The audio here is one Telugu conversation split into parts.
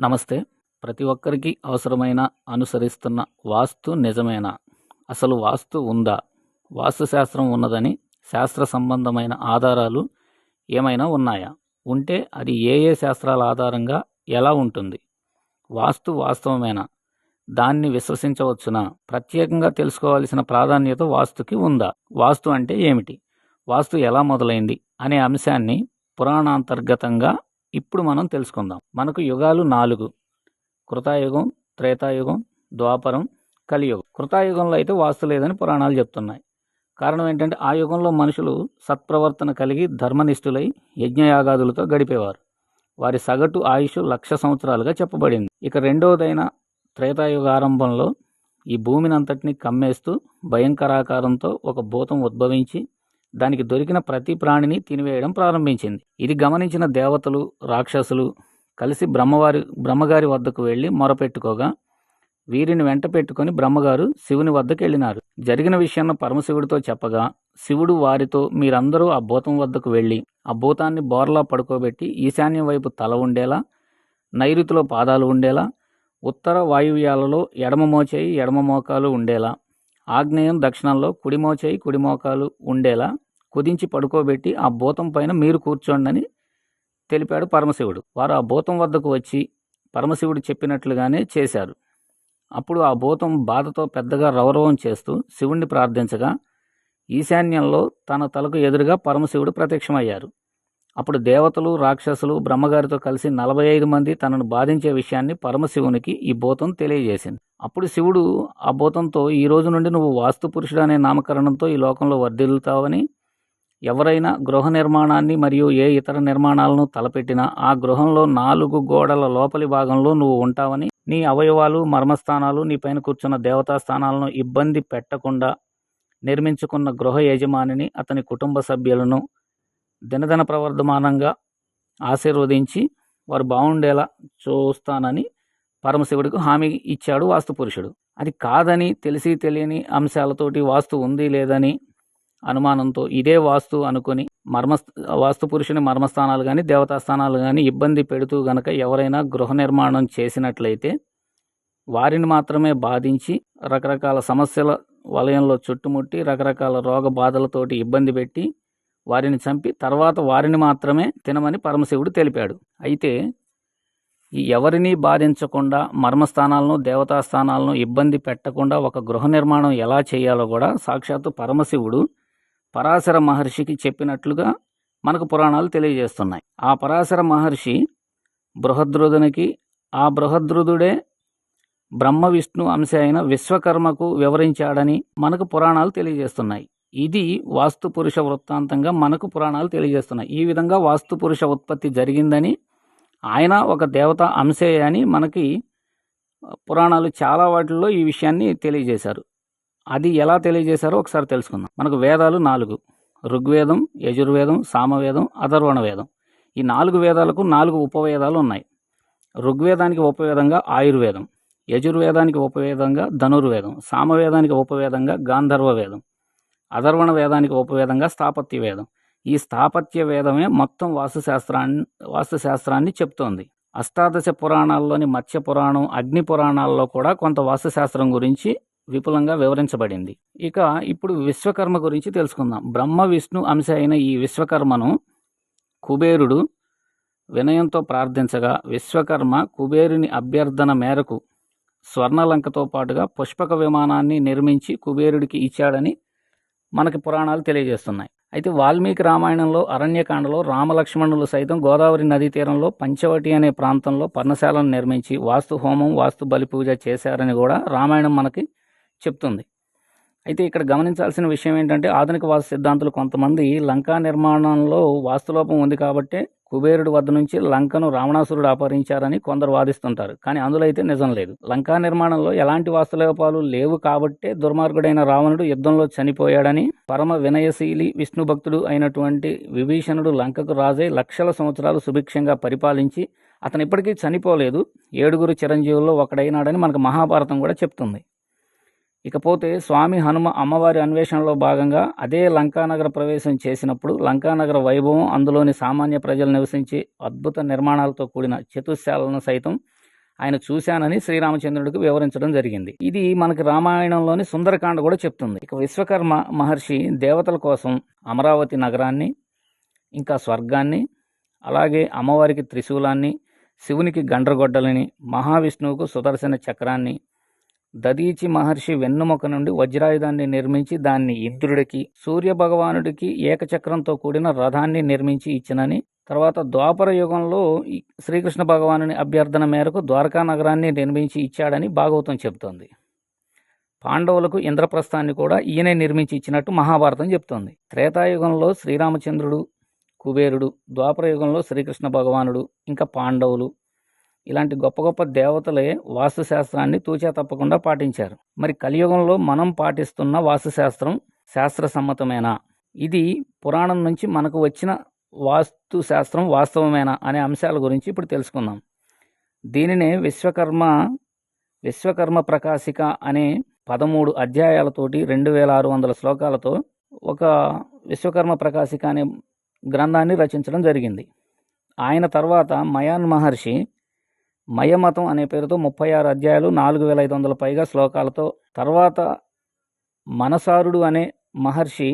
నమస్తే. ప్రతి ఒక్కరికి అవసరమైన అనుసరిస్తున్న వాస్తు నిజమేనా? అసలు వాస్తు ఉందా? వాస్తు శాస్త్రం ఉన్నదని శాస్త్ర సంబంధమైన ఆధారాలు ఏమైనా ఉన్నాయా? ఉంటే అది ఏ ఏ శాస్త్రాల ఆధారంగా ఎలా ఉంటుంది? వాస్తు వాస్తవమేనా? దాన్ని విశ్వసించవచ్చునా? ప్రత్యేకంగా తెలుసుకోవాల్సిన ప్రాధాన్యత వాస్తుకి ఉందా? వాస్తు అంటే ఏమిటి? వాస్తు ఎలా మొదలైంది? అనే అంశాన్ని పురాణాంతర్గతంగా ఇప్పుడు మనం తెలుసుకుందాం. మనకు యుగాలు నాలుగు. కృతాయుగం త్రేతాయుగం ద్వాపరం కలియుగం. కృతాయుగంలో అయితే వాస్తు లేదని పురాణాలు చెప్తున్నాయి. కారణం ఏంటంటే ఆ యుగంలో మనుషులు సత్ప్రవర్తన కలిగి ధర్మనిష్ఠులై యజ్ఞయాగాదులతో గడిపేవారు. వారి సగటు ఆయుష్ లక్ష సంవత్సరాలుగా చెప్పబడింది. ఇక రెండవదైన త్రేతాయుగ ఆరంభంలో ఈ భూమిని అంతటిని కమ్మేస్తూ భయంకరాకారంతో ఒక భూతం ఉద్భవించి దానికి దొరికిన ప్రతి ప్రాణిని తినివేయడం ప్రారంభించింది. ఇది గమనించిన దేవతలు రాక్షసులు కలిసి బ్రహ్మవారి బ్రహ్మగారి వద్దకు వెళ్ళి మొరపెట్టుకోగా వీరిని వెంట పెట్టుకొని బ్రహ్మగారు శివుని వద్దకు వెళ్ళినారు. జరిగిన విషయాన్ని పరమశివుడితో చెప్పగా శివుడు వారితో మీరందరూ ఆ భూతం వద్దకు వెళ్ళి ఆ భూతాన్ని బోర్లా పడుకోబెట్టి ఈశాన్యం వైపు తల ఉండేలా నైరుతిలో పాదాలు ఉండేలా ఉత్తర వాయువ్యాలలో ఎడమ మోచేయి ఎడమ మోకాలు ఉండేలా ఆగ్నేయం దక్షిణంలో కుడి మోచేయి కుడి మోకాలు ఉండేలా కుదించి పడుకోబెట్టి ఆ భూతం పైన మీరు కూర్చోండి అని తెలిపాడు పరమశివుడు. వారు ఆ భూతం వద్దకు వచ్చి పరమశివుడు చెప్పినట్లుగానే చేశారు. అప్పుడు ఆ భూతం బాధతో పెద్దగా రౌరవం చేస్తూ శివుణ్ణి ప్రార్థించగా ఈశాన్యంలో తన తలకు ఎదురుగా పరమశివుడు ప్రత్యక్షమయ్యారు. అప్పుడు దేవతలు రాక్షసులు బ్రహ్మగారితో కలిసి నలభై ఐదు మంది తనను బాధించే విషయాన్ని పరమశివునికి ఈ భూతం తెలియజేసింది. అప్పుడు శివుడు ఆ భూతంతో ఈ రోజు నుండి నువ్వు వాస్తు పురుషుడు అనే నామకరణంతో ఈ లోకంలో వర్ధిల్లుతావని ఎవరైనా గృహ నిర్మాణాన్ని మరియు ఏ ఇతర నిర్మాణాలను తలపెట్టినా ఆ గృహంలో నాలుగు గోడల లోపలి భాగంలో నువ్వు ఉంటావని నీ అవయవాలు మర్మస్థానాలు నీ పైన కూర్చున్న దేవతా స్థానాలను ఇబ్బంది పెట్టకుండా నిర్మించుకున్న గృహ యజమానిని అతని కుటుంబ సభ్యులను దినదిన ప్రవర్ధమానంగా ఆశీర్వదించి వారు బాగుండేలా చూస్తానని పరమశివుడికి హామీ ఇచ్చాడు వాస్తు పురుషుడు. అది కాదని తెలిసి తెలియని అంశాలతోటి వాస్తు ఉంది లేదని అనుమానంతో ఇదే వాస్తు అనుకొని మర్మ వాస్తు పురుషుని మర్మస్థానాలు కానీ దేవతాస్థానాలు కానీ ఇబ్బంది పెడుతూ గనక ఎవరైనా గృహ నిర్మాణం చేసినట్లయితే వారిని మాత్రమే బాధించి రకరకాల సమస్యల వలయంలో చుట్టుముట్టి రకరకాల రోగ బాధలతోటి ఇబ్బంది పెట్టి వారిని చంపి తర్వాత వారిని మాత్రమే తినమని పరమశివుడు తెలిపాడు. అయితే ఎవరిని బాధించకుండా మర్మస్థానాలను దేవతాస్థానాలను ఇబ్బంది పెట్టకుండా ఒక గృహ నిర్మాణం ఎలా చేయాలో కూడా సాక్షాత్తు పరమశివుడు పరాశర మహర్షికి చెప్పినట్లుగా మనకు పురాణాలు తెలియజేస్తున్నాయి. ఆ పరాశర మహర్షి బృహద్రుదునికి ఆ బృహద్రుదుడే బ్రహ్మ విష్ణు అంశ అయిన విశ్వకర్మకు వివరించాడని మనకు పురాణాలు తెలియజేస్తున్నాయి. ఇది వాస్తు పురుష వృత్తాంతంగా మనకు పురాణాలు తెలియజేస్తున్నాయి. ఈ విధంగా వాస్తు పురుష ఉత్పత్తి జరిగిందని ఆయన ఒక దేవత అంశే అని మనకి పురాణాలు చాలా వాటిల్లో ఈ విషయాన్ని తెలియజేశారు. అది ఎలా తెలియజేశారో ఒకసారి తెలుసుకుందాం. మనకు వేదాలు నాలుగు. ఋగ్వేదం యజుర్వేదం సామవేదం అథర్వణ వేదం ఈ నాలుగు వేదాలకు నాలుగు ఉపవేదాలు ఉన్నాయి. ఋగ్వేదానికి ఉపవేదంగా ఆయుర్వేదం యజుర్వేదానికి ఉపవేదంగా ధనుర్వేదం సామవేదానికి ఉపవేదంగా గాంధర్వ వేదం అధర్వణ వేదానికి ఉపవేదంగా స్థాపత్య వేదం ఈ స్థాపత్య వేదమే మొత్తం వాస్తుశాస్త్రాన్ని వాస్తుశాస్త్రాన్ని చెప్తోంది. అష్టాదశ పురాణాల్లోని మత్స్య పురాణం అగ్ని పురాణాల్లో కూడా కొంత వాస్తుశాస్త్రం గురించి విపులంగా వివరించబడింది. ఇక ఇప్పుడు విశ్వకర్మ గురించి తెలుసుకుందాం. బ్రహ్మ విష్ణు అంశ అయిన ఈ విశ్వకర్మను కుబేరుడు వినయంతో ప్రార్థించగా విశ్వకర్మ కుబేరుని అభ్యర్థన మేరకు స్వర్ణలంకతో పాటుగా పుష్పక విమానాన్ని నిర్మించి కుబేరుడికి ఇచ్చాడని మనకి పురాణాలు తెలియజేస్తున్నాయి. అయితే వాల్మీకి రామాయణంలో అరణ్యకాండలో రామలక్ష్మణులు సైతం గోదావరి నదీ తీరంలో పంచవటి అనే ప్రాంతంలో పర్ణశాలను నిర్మించి వాస్తు హోమం వాస్తు బలి పూజ చేశారని కూడా రామాయణం మనకి చెప్తుంది. అయితే ఇక్కడ గమనించాల్సిన విషయం ఏంటంటే ఆధునిక వాస్తు సిద్ధాంతులు కొంతమంది లంకా నిర్మాణంలో వాస్తులోపం ఉంది కాబట్టే కుబేరుడి వద్ద నుంచి లంకను రావణాసురుడు అపహరించారని కొందరు వాదిస్తుంటారు. కానీ అందులో అయితే నిజం లేదు. లంకా నిర్మాణంలో ఎలాంటి వాస్తులోపాలు లేవు కాబట్టే దుర్మార్గుడైన రావణుడు యుద్ధంలో చనిపోయాడని పరమ వినయశీలి విష్ణు భక్తుడు అయినటువంటి విభీషణుడు లంకకు రాజై లక్షల సంవత్సరాలు సుభిక్షంగా పరిపాలించి అతను ఇప్పటికీ చనిపోలేదు. ఏడుగురు చిరంజీవుల్లో ఒకడైనాడని మనకు మహాభారతం కూడా చెప్తుంది. ఇకపోతే స్వామి హనుమ అమ్మవారి అన్వేషణలో భాగంగా అదే లంకానగర ప్రవేశం చేసినప్పుడు లంకానగర వైభవం అందులోని సామాన్య ప్రజలు నివసించే అద్భుత నిర్మాణాలతో కూడిన చతుశాలను సైతం ఆయన చూశానని శ్రీరామచంద్రుడికి వివరించడం జరిగింది. ఇది మనకి రామాయణంలోని సుందరకాండ కూడా చెప్తుంది. ఇక విశ్వకర్మ మహర్షి దేవతల కోసం అమరావతి నగరాన్ని ఇంకా స్వర్గాన్ని అలాగే అమ్మవారికి త్రిశూలాన్ని శివునికి గండ్రగొడ్డలని మహావిష్ణువుకు సుదర్శన చక్రాన్ని దదీచి మహర్షి వెన్నుముక నుండి వజ్రాయుధాన్ని నిర్మించి దాన్ని ఇంద్రుడికి సూర్య భగవానుడికి ఏకచక్రంతో కూడిన రథాన్ని నిర్మించి ఇచ్చినని తర్వాత ద్వాపర యుగంలో ఈ శ్రీకృష్ణ భగవానుని అభ్యర్థన మేరకు ద్వారకా నగరాన్ని నిర్మించి ఇచ్చాడని భాగవతం చెబుతోంది. పాండవులకు ఇంద్రప్రస్థాన్ని కూడా ఈయనే నిర్మించి ఇచ్చినట్టు మహాభారతం చెప్తోంది త్రేతాయుగంలో శ్రీరామచంద్రుడు కుబేరుడు ద్వాపర యుగంలో శ్రీకృష్ణ భగవానుడు ఇంకా పాండవులు ఇలాంటి గొప్ప గొప్ప దేవతలే వాస్తుశాస్త్రాన్ని తూచా తప్పకుండా పాటించారు. మరి కలియుగంలో మనం పాటిస్తున్న వాస్తుశాస్త్రం శాస్త్ర సమ్మతమేనా ఇది పురాణం నుంచి మనకు వచ్చిన వాస్తు శాస్త్రం వాస్తవమేనా అనే అంశాల గురించి ఇప్పుడు తెలుసుకుందాం. దీనినే విశ్వకర్మ విశ్వకర్మ ప్రకాశిక అనే పదమూడు అధ్యాయాలతోటి రెండు వేల ఆరు వందల శ్లోకాలతో ఒక విశ్వకర్మ ప్రకాశిక అనే గ్రంథాన్ని రచించడం జరిగింది. ఆయన తర్వాత మయాన్ మహర్షి మయమతం అనే పేరుతో ముప్పై ఆరు అధ్యాయాలు నాలుగు వేల ఐదు వందల పైగా శ్లోకాలతో తర్వాత మనసారుడు అనే మహర్షి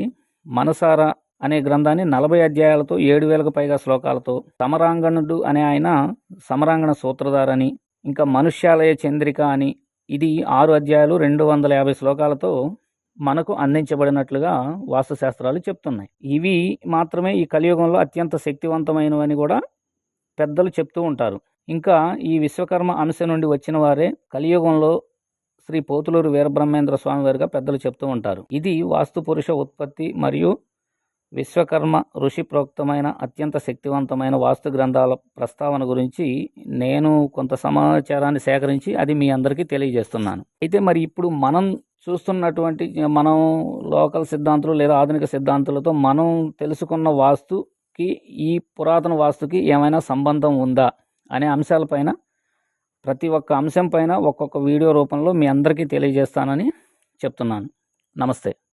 మనసార అనే గ్రంథాన్ని నలభై అధ్యాయాలతో ఏడు వేలకు పైగా శ్లోకాలతో సమరాంగణుడు అనే ఆయన సమరాంగణ సూత్రధారని ఇంకా మనుష్యాలయ చంద్రిక అని ఇది ఆరు అధ్యాయాలు రెండు వందల యాభై శ్లోకాలతో మనకు అందించబడినట్లుగా వాస్తుశాస్త్రాలు చెప్తున్నాయి. ఇవి మాత్రమే ఈ కలియుగంలో అత్యంత శక్తివంతమైనవని కూడా పెద్దలు చెప్తూ ఉంటారు. ఇంకా ఈ విశ్వకర్మ అంశ నుండి వచ్చిన వారే కలియుగంలో శ్రీ పోతులూరు వీరబ్రహ్మేంద్ర స్వామి వారిగా పెద్దలు చెప్తూ ఉంటారు. ఇది వాస్తు పురుష ఉత్పత్తి మరియు విశ్వకర్మ ఋషి ప్రోక్తమైన అత్యంత శక్తివంతమైన వాస్తు గ్రంథాల ప్రస్తావన గురించి నేను కొంత సమాచారాన్ని సేకరించి అది మీ అందరికీ తెలియజేస్తున్నాను. అయితే మరి ఇప్పుడు మనం చూస్తున్నటువంటి మనం లోకల్ సిద్ధాంతులు లేదా ఆధునిక సిద్ధాంతులతో మనం తెలుసుకున్న వాస్తుకి ఈ పురాతన వాస్తుకి ఏమైనా సంబంధం ఉందా? అనే అంశాలపైన ప్రతి ఒక్క అంశం పైన ఒక్కొక్క వీడియో రూపంలో మీ అందరికీ తెలియజేస్తానని చెప్తున్నాను. నమస్తే.